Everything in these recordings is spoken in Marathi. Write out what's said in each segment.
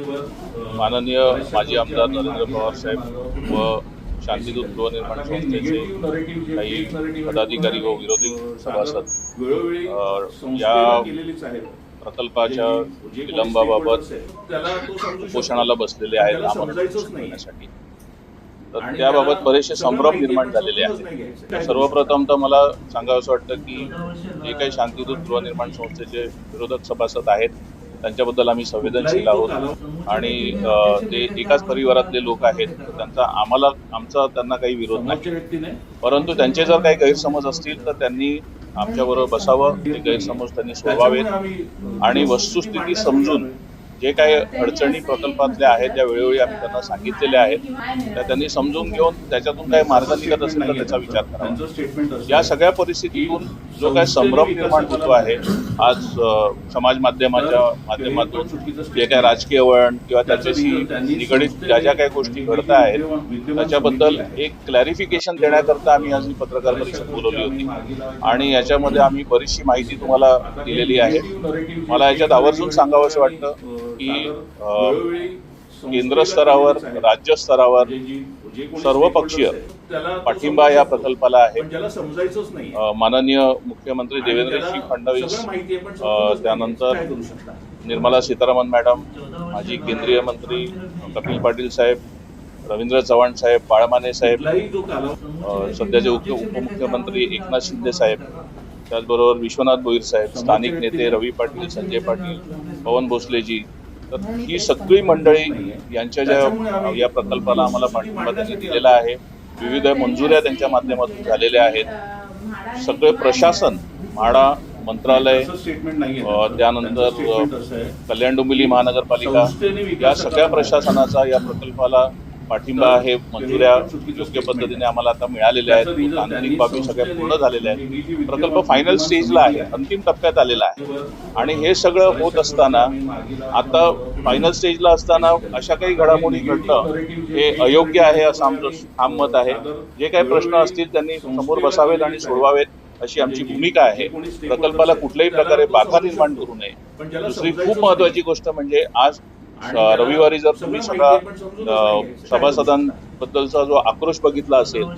माननीय माजी आमदार नरेंद्र पवार साहेब व शांतिदूत गृहनिर्माण संस्थेचे काही पदाधिकारी व विरोधी सभासद या प्रकल्पाच्या विलंबाबाबत उपोषणाला बसलेले आहेत आम्हाला करण्यासाठी. तर त्याबाबत बरेचसे संभ्रम निर्माण झालेले आहेत. सर्वप्रथम तर मला सांगावंसं वाटतं की जे काही शांतिदूत गृहनिर्माण संस्थेचे विरोधक सभासद आहेत त्यांच्याबद्दल आम्ही संवेदनशील आहोत. आणि ते एकाच परिवारातले लोक आहेत त्यांचा आम्हाला आमचा त्यांना काही विरोध नाही. परंतु त्यांचे जर काही गैरसमज असतील तर त्यांनी आमच्याबरोबर बसावं. ते गैरसमज त्यांनी सोडवावेत. आणि वस्तुस्थिती समजून जे काही अडचणी प्रकल्पातल्या आहेत त्या वेळोवेळी आम्ही त्यांना सांगितलेल्या आहेत त्या त्यांनी समजून घेऊन त्याच्यातून काही मार्ग निघत असेल तर त्याचा विचार करावा. या सगळ्या परिस्थितीतून जो काही संभ्रम निर्माण होतो आहे आज समाज माध्यमाच्या माध्यमातून जे काही राजकीय वळण किंवा त्याच्याशी निगडीत ज्या ज्या काही गोष्टी घडत आहेत त्याच्याबद्दल एक क्लॅरिफिकेशन देण्याकरता आम्ही आज ही पत्रकार परिषद बोलवली होती. आणि याच्यामध्ये आम्ही बरीचशी माहिती तुम्हाला दिलेली आहे. मला याच्यात आवर्जून सांगावंसं वाटतं. की केंद्र स्तरावर राज्य स्तरावर सर्व पक्षीय पाठिंबा या प्रकल्पाला आहे. ज्याला समजायचंच नाही. अ, माननीय मुख्यमंत्री देवेंद्रजी फडणवीस त्यानंतर निर्मला सीतारामन मॅडम माजी केंद्रीय मंत्री कपिल पाटील साहेब रवींद्र चव्हाण साहेब बाळमाने साहेब सध्याचे उप उपमुख्यमंत्री एकनाथ शिंदे साहेब त्याचबरोबर विश्वनाथ भोईर साहेब स्थानिक नेते रवी पाटील संजय पाटील पवन भोसलेजी तर ही सगळी मंडळी यांच्या ज्या या प्रकल्पाला आम्हाला पाठिंबा त्यांनी दिलेला आहे. विविध मंजुऱ्या त्यांच्या माध्यमातून झालेल्या आहेत. सगळे प्रशासन म्हाडा मंत्रालय त्यानंतर कल्याण डोंबिवली महानगरपालिका या सगळ्या प्रशासनाचा या प्रकल्पाला पाठिंबा आहे मंजुऱ्या योग्य पद्धतीने आम्हाला आता मिळालेल्या आहेत. तांत्रिक बाबी सगळ्या पूर्ण झालेल्या आहेत. प्रकल्प फायनल स्टेजला आहे. अंतिम टप्प्यात आलेला आहे. आणि हे सगळं होत असताना आता फायनल स्टेजला असताना अशा काही घडामोडी घडणं हे अयोग्य आहे असं आमचं ठाम मत आहे. जे काही प्रश्न असतील त्यांनी समोर बसावेत आणि सोडवावेत अशी आमची भूमिका आहे. प्रकल्पाला कुठल्याही प्रकारे बाधा निर्माण करू नये. दुसरी खूप महत्वाची गोष्ट म्हणजे आज रविवारी जर तुम्ही सगळा सभासदांबद्दलचा जो आक्रोश बघितला असेल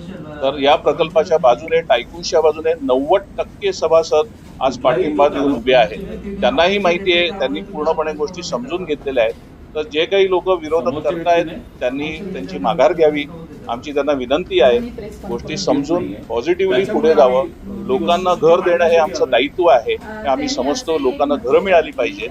तर या प्रकल्पाच्या बाजूने टायकूनच्या बाजूने नव्वद टक्के सभासद आज पाठिंबा देऊन उभे आहेत. त्यांनाही माहिती आहे त्यांनी पूर्णपणे गोष्टी समजून घेतलेल्या आहेत. तर जे काही लोक विरोधक करतायत त्यांनी त्यांची माघार घ्यावी. आमची त्यांना विनंती आहे गोष्टी समजून पॉझिटिव्हली पुढे जावं. लोकांना घर देणं हे आमचं दायित्व आहे. हे आम्ही समजतो लोकांना घरं मिळाली पाहिजे.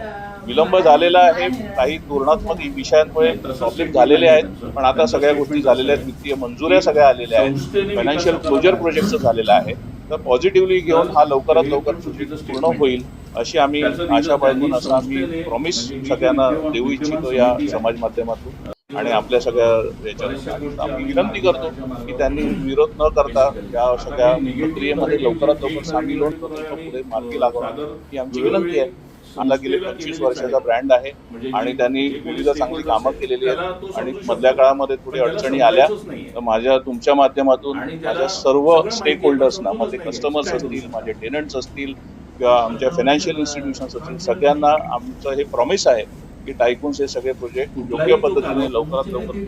विलंब झालेला आहे काही धोरणात्मक विषयांमुळे प्रॉब्लेम झालेले आहेत. पण आता सगळ्या गोष्टी झालेल्या आहेत. वित्तीय मंजुऱ्या सगळ्या आलेल्या आहेत. फायनान्शियल क्लोजर प्रोजेक्टचं झालेलं आहे. तर पॉझिटिव्हली घेऊन हा लवकरात लवकर पूर्ण होईल अशी आम्ही आशा बाळगून असं आम्ही प्रॉमिस सगळ्यांना देऊ इच्छितो या समाज माध्यमातून. आणि आपल्या सगळ्या याच्यात आम्ही विनंती करतो की त्यांनी विरोध न करता या सगळ्या प्रक्रियेमध्ये लवकरात लवकर सामील होऊन प्रकल्प पुढे मार्गी लागणार ही आमची विनंती आहे. आम्हाला गेले पंचवीस वर्षाचा ब्रँड आहे आणि त्यांनी विविध चांगली कामं केलेली आहेत. आणि मधल्या काळामध्ये थोडी अडचणी आल्या तर माझ्या तुमच्या माध्यमातून माझ्या सर्व स्टेक होल्डर्सना माझे कस्टमर्स असतील माझे टेनंट्स असतील किंवा आमच्या फायनान्शियल इन्स्टिट्यूशन्स असतील सगळ्यांना आमचं हे प्रॉमिस आहे की टायकून्स हे सगळे प्रोजेक्ट योग्य पद्धतीने लवकरात लवकर